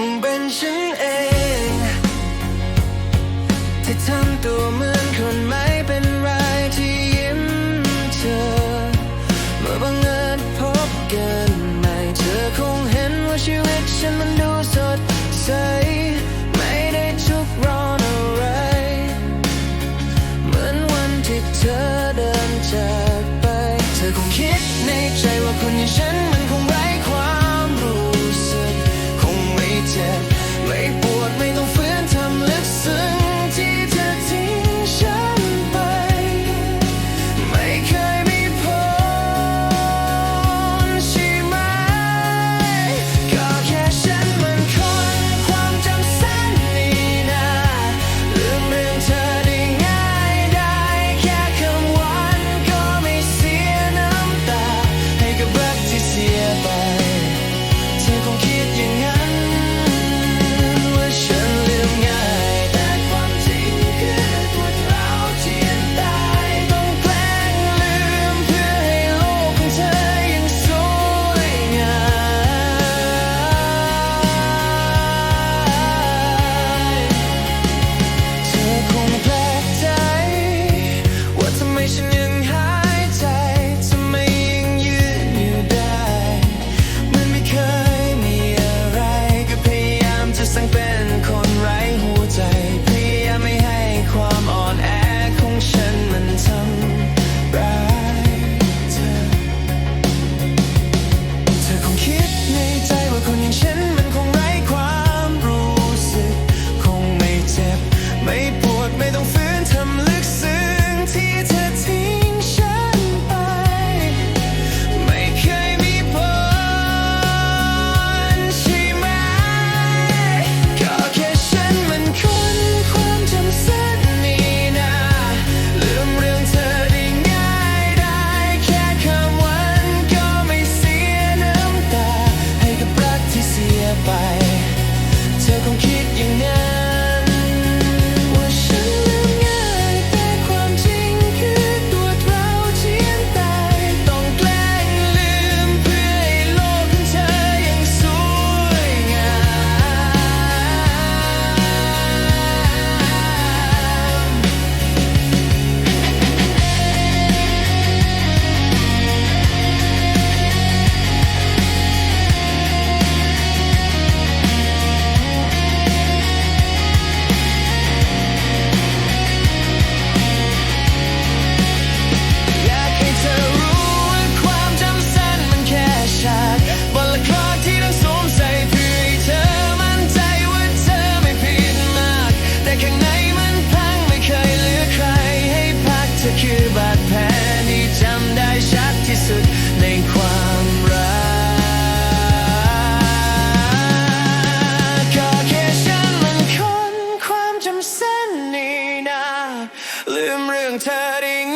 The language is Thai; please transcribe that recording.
งเป็นฉันเองที่ทำตัวเหมือนคนไม่เป็นไรที่ยิ้มเธอ เมื่อบังเอิญพบกันใหม่เธอคงเห็นว่าชีวิตฉันมันดูสดใส ไม่ได้ทุกข์ร้อนอะไร เหมือนวันที่เธอเดินจากไป เธอคงคิดในใจว่าคนอย่างฉัน สันนี่นาลืมเรื่องเธอได้ง